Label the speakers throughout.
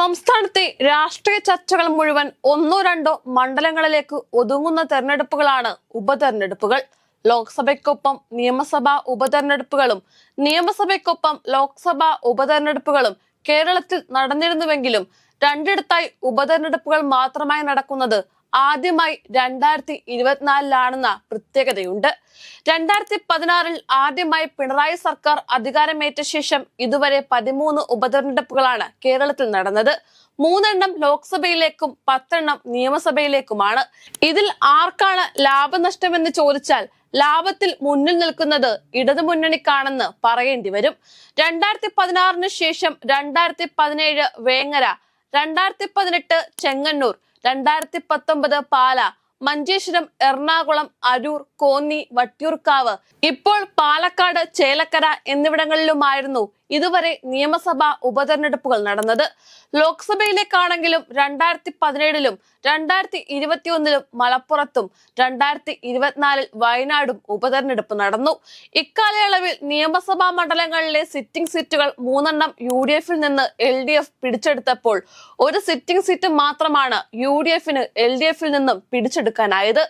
Speaker 1: സംസ്ഥാനത്തെ രാഷ്ട്രീയ ചർച്ചകൾ മുഴുവൻ ഒന്നോ രണ്ടോ മണ്ഡലങ്ങളിലേക്ക് ഒതുങ്ങുന്ന തെരഞ്ഞെടുപ്പുകളാണ് ഉപതെരഞ്ഞെടുപ്പുകൾ. ലോക്സഭയ്ക്കൊപ്പം നിയമസഭാ ഉപതെരഞ്ഞെടുപ്പുകളും നിയമസഭയ്ക്കൊപ്പം ലോക്സഭാ ഉപതെരഞ്ഞെടുപ്പുകളും കേരളത്തിൽ നടന്നിരുന്നുവെങ്കിലും രണ്ടിടത്തായി ഉപതെരഞ്ഞെടുപ്പുകൾ മാത്രമായി നടക്കുന്നത് ആദ്യമായി രണ്ടായിരത്തി ഇരുപത്തിനാലിലാണെന്ന പ്രത്യേകതയുണ്ട്. രണ്ടായിരത്തി പതിനാറിൽ ആദ്യമായി പിണറായി സർക്കാർ അധികാരമേറ്റ ശേഷം ഇതുവരെ പതിമൂന്ന് ഉപതെരഞ്ഞെടുപ്പുകളാണ് കേരളത്തിൽ നടന്നത്. മൂന്നെണ്ണം ലോക്സഭയിലേക്കും പത്തെണ്ണം നിയമസഭയിലേക്കുമാണ്. ഇതിൽ ആർക്കാണ് ലാഭനഷ്ടമെന്ന് ചോദിച്ചാൽ ലാഭത്തിൽ മുന്നിൽ നിൽക്കുന്നത് ഇടതുമുന്നണിക്കാണെന്ന് പറയേണ്ടി വരും. രണ്ടായിരത്തി പതിനാറിന് ശേഷം രണ്ടായിരത്തി പതിനേഴ് വേങ്ങര രണ്ടായിരത്തി പതിനെട്ട് ചെങ്ങന്നൂർ രണ്ടായിരത്തി പത്തൊമ്പത് പാല മഞ്ചേശ്വരം എറണാകുളം അരൂർ കോന്നി വട്ടിയൂർക്കാവ്. ഇപ്പോൾ പാലക്കാട് ചേലക്കര എന്നിവിടങ്ങളിലുമായിരുന്നു ഇതുവരെ നിയമസഭാ ഉപതെരഞ്ഞെടുപ്പുകൾ നടന്നത്. ലോക്സഭയിലേക്കാണെങ്കിലും രണ്ടായിരത്തി പതിനേഴിലും രണ്ടായിരത്തി ഇരുപത്തിയൊന്നിലും മലപ്പുറത്തും രണ്ടായിരത്തി ഇരുപത്തിനാലിൽ വയനാടും ഉപതെരഞ്ഞെടുപ്പ് നടന്നു. ഇക്കാലയളവിൽ നിയമസഭാ മണ്ഡലങ്ങളിലെ സിറ്റിംഗ് സീറ്റുകൾ മൂന്നെണ്ണം യു ഡി എഫിൽ നിന്ന് എൽ ഡി എഫ് പിടിച്ചെടുത്തപ്പോൾ ഒരു സിറ്റിംഗ് സീറ്റ് മാത്രമാണ് യു ഡി എഫിന് എൽ ഡി എഫിൽ നിന്നും പിടിച്ചെടുക്കാനായത്.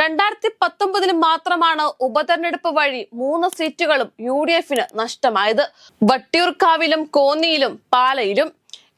Speaker 1: രണ്ടായിരത്തി പത്തൊമ്പതിൽ മാത്രമാണ് ഉപതെരഞ്ഞെടുപ്പ് വഴി മൂന്ന് സീറ്റുകളും യു ഡി എഫിന് നഷ്ടമായത്. വട്ടിയൂർക്കാവിലും കോന്നിയിലും പാലയിലും.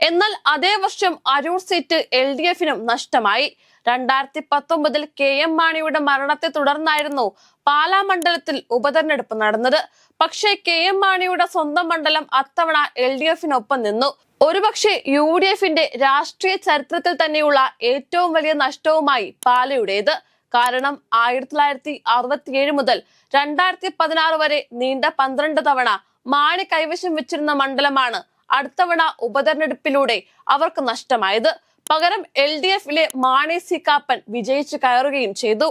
Speaker 1: എന്നാൽ അതേ വർഷം അരൂർ സീറ്റ് എൽ ഡി എഫിനും നഷ്ടമായി. രണ്ടായിരത്തി പത്തൊമ്പതിൽ കെ എം മാണിയുടെ മരണത്തെ തുടർന്നായിരുന്നു പാലാ മണ്ഡലത്തിൽ ഉപതെരഞ്ഞെടുപ്പ് നടന്നത്. പക്ഷേ കെ എം മാണിയുടെ സ്വന്തം മണ്ഡലം അത്തവണ എൽ ഡി എഫിനൊപ്പം നിന്നു. ഒരുപക്ഷെ യു ഡി എഫിന്റെ രാഷ്ട്രീയ ചരിത്രത്തിൽ തന്നെയുള്ള ഏറ്റവും വലിയ നഷ്ടവുമായി പാലയുടേത്. കാരണം ആയിരത്തി തൊള്ളായിരത്തി അറുപത്തിയേഴ് മുതൽ രണ്ടായിരത്തി പതിനാറ് വരെ നീണ്ട പന്ത്രണ്ട് തവണ മാണി കൈവശം വെച്ചിരുന്ന മണ്ഡലമാണ് അടുത്തവണ ഉപതെരഞ്ഞെടുപ്പിലൂടെ അവർക്ക് നഷ്ടമായത്. പകരം എൽ ഡി എഫിലെ മാണി സി കാപ്പൻ വിജയിച്ചു കയറുകയും ചെയ്തു.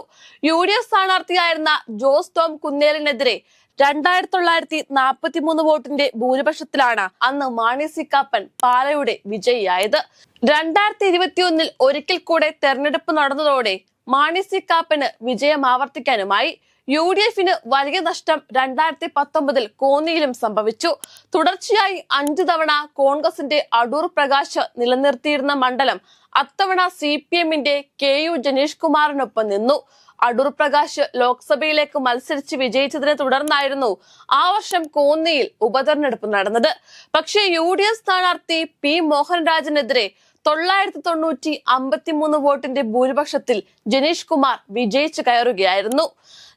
Speaker 1: യു ഡി എഫ് സ്ഥാനാർത്ഥിയായിരുന്ന ജോസ് ടോം കുന്നേലിനെതിരെ രണ്ടായിരത്തി തൊള്ളായിരത്തി നാൽപ്പത്തി മൂന്ന് വോട്ടിന്റെ ഭൂരിപക്ഷത്തിലാണ് അന്ന് മാണി സി കാപ്പൻ പാലയുടെ വിജയിയായത്. രണ്ടായിരത്തി ഇരുപത്തിയൊന്നിൽ ഒരിക്കൽ കൂടെ തെരഞ്ഞെടുപ്പ് നടന്നതോടെ മാണി സി കാപ്പന് വിജയം ആവർത്തിക്കാനുമായി യു ഡി എഫിന് വലിയ നഷ്ടം രണ്ടായിരത്തി പത്തൊമ്പതിൽ കോന്നിയിലും സംഭവിച്ചു. തുടർച്ചയായി അഞ്ചു തവണ കോൺഗ്രസിന്റെ അടൂർ പ്രകാശ് നിലനിർത്തിയിരുന്ന മണ്ഡലം അത്തവണ സി പി എമ്മിന്റെ കെ യു ജനീഷ് കുമാറിനൊപ്പം നിന്നു. അടൂർ പ്രകാശ് ലോക്സഭയിലേക്ക് മത്സരിച്ച് വിജയിച്ചതിനെ തുടർന്നായിരുന്നു ആ വർഷം കോന്നിയിൽ ഉപതെരഞ്ഞെടുപ്പ് നടന്നത്. പക്ഷേ യു ഡി എഫ് സ്ഥാനാർത്ഥി പി മോഹൻരാജിനെതിരെ തൊള്ളായിരത്തി തൊണ്ണൂറ്റി അമ്പത്തിമൂന്ന് വോട്ടിന്റെ ഭൂരിപക്ഷത്തിൽ ജനീഷ് കുമാർ വിജയിച്ചു കയറുകയായിരുന്നു.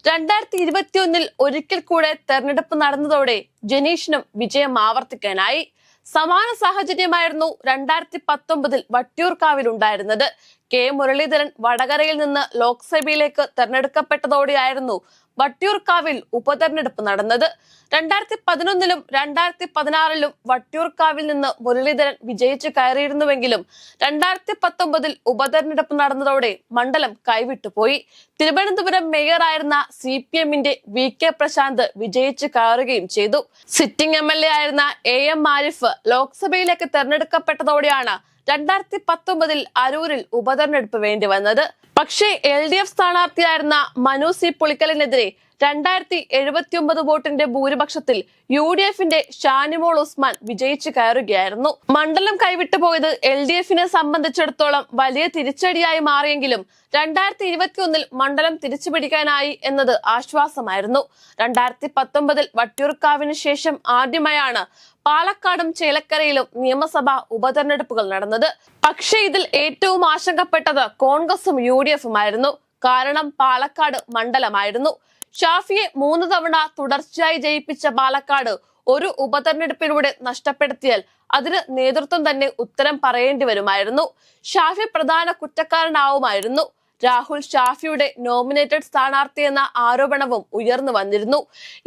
Speaker 1: രണ്ടായിരത്തി ഇരുപത്തിയൊന്നിൽ ഒരിക്കൽ കൂടെ തെരഞ്ഞെടുപ്പ് നടന്നതോടെ ജനീഷിനും വിജയം ആവർത്തിക്കാനായി. സമാന സാഹചര്യമായിരുന്നു രണ്ടായിരത്തി പത്തൊമ്പതിൽ വട്ടിയൂർക്കാവിൽ ഉണ്ടായിരുന്നത്. കെ മുരളീധരൻ വടകരയിൽ നിന്ന് ലോക്സഭയിലേക്ക് തെരഞ്ഞെടുക്കപ്പെട്ടതോടെയായിരുന്നു വട്ടിയൂർക്കാവിൽ ഉപതെരഞ്ഞെടുപ്പ് നടന്നത്. രണ്ടായിരത്തി പതിനൊന്നിലും രണ്ടായിരത്തി പതിനാറിലും വട്ടിയൂർക്കാവിൽ നിന്ന് മുരളീധരൻ വിജയിച്ചു കയറിയിരുന്നുവെങ്കിലും രണ്ടായിരത്തി പത്തൊമ്പതിൽ ഉപതെരഞ്ഞെടുപ്പ് നടന്നതോടെ മണ്ഡലം കൈവിട്ടുപോയി തിരുവനന്തപുരം മേയറായിരുന്ന സി പി എമ്മിന്റെ വി കെ പ്രശാന്ത് വിജയിച്ചു കയറുകയും ചെയ്തു. സിറ്റിംഗ് എം എൽ എ ആയിരുന്ന എ എം ആരിഫ് ലോക്സഭയിലേക്ക് തെരഞ്ഞെടുക്കപ്പെട്ടതോടെയാണ് രണ്ടായിരത്തി പത്തൊമ്പതിൽ അരൂരിൽ ഉപതെരഞ്ഞെടുപ്പ് വേണ്ടി വന്നത്. പക്ഷേ എൽ ഡി എഫ് സ്ഥാനാർത്ഥിയായിരുന്ന മനു സി പുളിക്കലിനെതിരെ രണ്ടായിരത്തി എഴുപത്തി ഒമ്പത് വോട്ടിന്റെ ഭൂരിപക്ഷത്തിൽ യു ഡി എഫിന്റെ ഷാനിമോൾ ഉസ്മാൻ വിജയിച്ചു കയറുകയായിരുന്നു. മണ്ഡലം കൈവിട്ടു പോയത് എൽ ഡി എഫിനെ സംബന്ധിച്ചിടത്തോളം വലിയ തിരിച്ചടിയായി മാറിയെങ്കിലും രണ്ടായിരത്തി ഇരുപത്തിയൊന്നിൽ മണ്ഡലം തിരിച്ചുപിടിക്കാനായി എന്നത് ആശ്വാസമായിരുന്നു. രണ്ടായിരത്തി പത്തൊമ്പതിൽ വട്ടിയൂർക്കാവിന് ശേഷം ആദ്യമായാണ് പാലക്കാടും ചേലക്കരയിലും നിയമസഭാ ഉപതെരഞ്ഞെടുപ്പുകൾ നടന്നത്. പക്ഷേ ഇതിൽ ഏറ്റവും ആശങ്കപ്പെട്ടത് കോൺഗ്രസും യു ഡി എഫുമായിരുന്നു കാരണം പാലക്കാട് മണ്ഡലമായിരുന്നു. ഷാഫിയെ മൂന്ന് തവണ തുടർച്ചയായി ജയിപ്പിച്ച പാലക്കാട് ഒരു ഉപതെരഞ്ഞെടുപ്പിലൂടെ നഷ്ടപ്പെടുത്തിയാൽ അതിന് നേതൃത്വം തന്നെ ഉത്തരം പറയേണ്ടി വരുമായിരുന്നു. ഷാഫി പ്രധാന കുറ്റക്കാരനാവുമായിരുന്നു. രാഹുൽ ഷാഫിയുടെ നോമിനേറ്റഡ് സ്ഥാനാർത്ഥി എന്ന ആരോപണവും ഉയർന്നു വന്നിരുന്നു.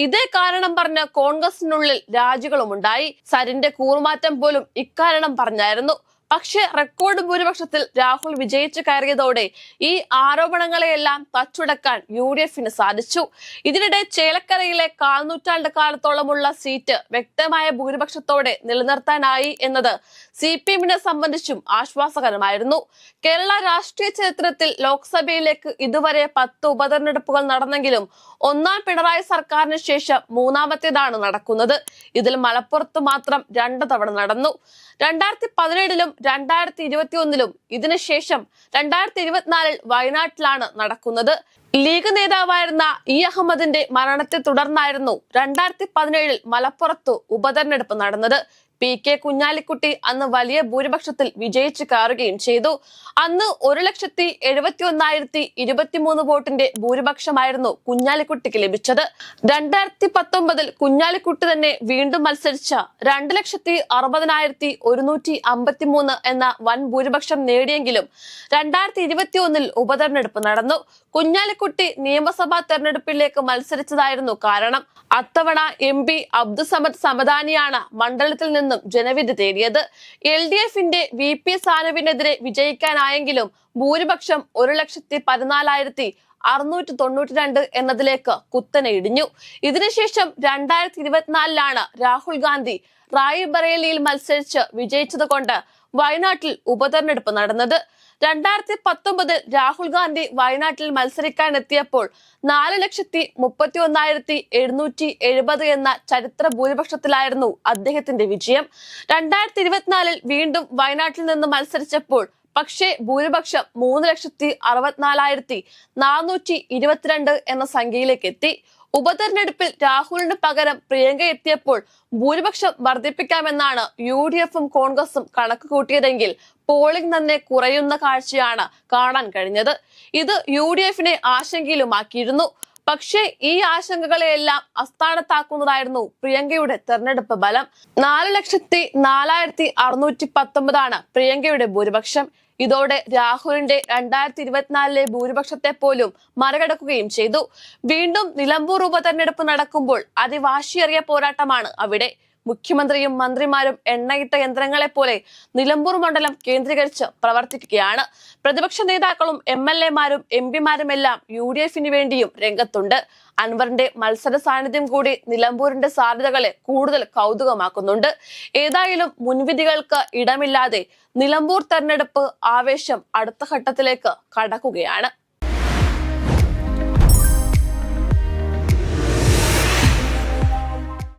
Speaker 1: ഇതേ കാരണം പറഞ്ഞ് കോൺഗ്രസിനുള്ളിൽ രാജികളുമുണ്ടായി. സരിന്റെ കൂറുമാറ്റം പോലും ഇക്കാരണം പറഞ്ഞായിരുന്നു. പക്ഷേ റെക്കോർഡ് ഭൂരിപക്ഷത്തിൽ രാഹുൽ വിജയിച്ചു കയറിയതോടെ ഈ ആരോപണങ്ങളെയെല്ലാം തച്ചുടക്കാൻ യു ഡി എഫിന് സാധിച്ചു. ഇതിനിടെ ചേലക്കരയിലെ കാൽനൂറ്റാണ്ട് കാലത്തോളമുള്ള സീറ്റ് വ്യക്തമായ ഭൂരിപക്ഷത്തോടെ നിലനിർത്താനായി എന്നത് സി പി എമ്മിനെ സംബന്ധിച്ചും ആശ്വാസകരമായിരുന്നു. കേരള രാഷ്ട്രീയ ചരിത്രത്തിൽ ലോക്സഭയിലേക്ക് ഇതുവരെ പത്ത് ഉപതെരഞ്ഞെടുപ്പുകൾ നടന്നെങ്കിലും ഒന്നാം പിണറായി സർക്കാരിന് ശേഷം മൂന്നാമത്തേതാണ് നടക്കുന്നത്. ഇതിൽ മലപ്പുറത്ത് മാത്രം രണ്ടു തവണ നടന്നു. രണ്ടായിരത്തി പതിനേഴിലും രണ്ടായിരത്തി ഇരുപത്തി ഒന്നിലും ഇതിനുശേഷം രണ്ടായിരത്തി ഇരുപത്തിനാലിൽ വയനാട്ടിലാണ് നടക്കുന്നത്. ലീഗ് നേതാവായിരുന്ന ഇ അഹമ്മദിന്റെ മരണത്തെ തുടർന്നായിരുന്നു രണ്ടായിരത്തി പതിനേഴിൽ മലപ്പുറത്ത് ഉപതെരഞ്ഞെടുപ്പ് നടന്നത്. പി കെ കുഞ്ഞാലിക്കുട്ടി അന്ന് വലിയ ഭൂരിപക്ഷത്തിൽ വിജയിച്ചു കയറുകയും ചെയ്തു. അന്ന് ഒരു ലക്ഷത്തി എഴുപത്തി ഒന്നായിരത്തി ഇരുപത്തിമൂന്ന് വോട്ടിന്റെ ഭൂരിപക്ഷമായിരുന്നു കുഞ്ഞാലിക്കുട്ടിക്ക് ലഭിച്ചത്. രണ്ടായിരത്തി പത്തൊമ്പതിൽ കുഞ്ഞാലിക്കുട്ടി തന്നെ വീണ്ടും മത്സരിച്ച രണ്ട് ലക്ഷത്തി അറുപതിനായിരത്തി ഒരുന്നൂറ്റി അമ്പത്തിമൂന്ന് എന്ന വൻ ഭൂരിപക്ഷം നേടിയെങ്കിലും രണ്ടായിരത്തി ഇരുപത്തി ഒന്നിൽ ഉപതെരഞ്ഞെടുപ്പ് നടന്നു. കുഞ്ഞാലിക്കുട്ടി നിയമസഭാ തെരഞ്ഞെടുപ്പിലേക്ക് മത്സരിച്ചതായിരുന്നു കാരണം. അത്തവണ എം പി അബ്ദുസമദ് സമദാനിയാണ് മണ്ഡലത്തിൽ നിന്നും ജനവിധി തേടിയത്. എൽ ഡി എഫിന്റെ വി പി സാനുവിനെതിരെ വിജയിക്കാനായെങ്കിലും ഭൂരിപക്ഷം ഒരു ലക്ഷത്തി പതിനാലായിരത്തി അറുന്നൂറ്റി തൊണ്ണൂറ്റി രണ്ട് എന്നതിലേക്ക് കുത്തനെ ഇടിഞ്ഞു. ഇതിനുശേഷം രണ്ടായിരത്തി ഇരുപത്തിനാലിലാണ് രാഹുൽ ഗാന്ധി റായ്ബറേലിയിൽ മത്സരിച്ച് വിജയിച്ചത് കൊണ്ട് വയനാട്ടിൽ ഉപതെരഞ്ഞെടുപ്പ് നടന്നത്. രണ്ടായിരത്തി പത്തൊമ്പതിൽ രാഹുൽ ഗാന്ധി വയനാട്ടിൽ മത്സരിക്കാൻ എത്തിയപ്പോൾ നാല് ലക്ഷത്തി മുപ്പത്തി ഒന്നായിരത്തി എഴുന്നൂറ്റി എഴുപത് എന്ന ചരിത്ര ഭൂരിപക്ഷത്തിലായിരുന്നു അദ്ദേഹത്തിന്റെ വിജയം. രണ്ടായിരത്തി ഇരുപത്തിനാലിൽ വീണ്ടും വയനാട്ടിൽ നിന്ന് മത്സരിച്ചപ്പോൾ പക്ഷേ ഭൂരിപക്ഷം മൂന്ന് ലക്ഷത്തി അറുപത്തിനാലായിരത്തി നാനൂറ്റി ഇരുപത്തിരണ്ട് എന്ന സംഖ്യയിലേക്ക് എത്തി. ഉപതെരഞ്ഞെടുപ്പിൽ രാഹുലിന് പകരം പ്രിയങ്ക എത്തിയപ്പോൾ ഭൂരിപക്ഷം വർദ്ധിപ്പിക്കാമെന്നാണ് യു ഡി എഫും കോൺഗ്രസും കണക്ക് കൂട്ടിയതെങ്കിൽ പോളിംഗ് തന്നെ കുറയുന്ന കാഴ്ചയാണ് കാണാൻ കഴിഞ്ഞത്. ഇത് യു ഡി എഫിനെ ആശങ്കയിലുമാക്കിയിരുന്നു. പക്ഷേ ഈ ആശങ്കകളെയെല്ലാം അസ്ഥാനത്താക്കുന്നതായിരുന്നു പ്രിയങ്കയുടെ തെരഞ്ഞെടുപ്പ് ബലം നാല് ലക്ഷത്തി നാലായിരത്തി അറുന്നൂറ്റി പത്തൊമ്പതാണ് പ്രിയങ്കയുടെ ഭൂരിപക്ഷം. ഇതോടെ രാഹുലിന്റെ രണ്ടായിരത്തി ഇരുപത്തിനാലിലെ ഭൂരിപക്ഷത്തെ പോലും മറികടക്കുകയും ചെയ്തു. വീണ്ടും നിലമ്പൂർ ഉപതെരഞ്ഞെടുപ്പ് നടക്കുമ്പോൾ അതിവാശിയേറിയ പോരാട്ടമാണ് അവിടെ. മുഖ്യമന്ത്രിയും മന്ത്രിമാരും എണ്ണയിട്ട യന്ത്രങ്ങളെ പോലെ നിലമ്പൂർ മണ്ഡലം കേന്ദ്രീകരിച്ച് പ്രവർത്തിക്കുകയാണ്. പ്രതിപക്ഷ നേതാക്കളും എം എൽ എമാരും എം പിമാരും എല്ലാം യു ഡി എഫിന് വേണ്ടിയും രംഗത്തുണ്ട്. അൻവറിന്റെ മത്സര സാന്നിധ്യം കൂടി നിലമ്പൂരിന്റെ സാധ്യതകളെ കൂടുതൽ കൗതുകമാക്കുന്നുണ്ട്. ഏതായാലും മുൻവിധികൾക്ക് ഇടമില്ലാതെ നിലമ്പൂർ തെരഞ്ഞെടുപ്പ് ആവേശം അടുത്ത ഘട്ടത്തിലേക്ക് കടക്കുകയാണ്.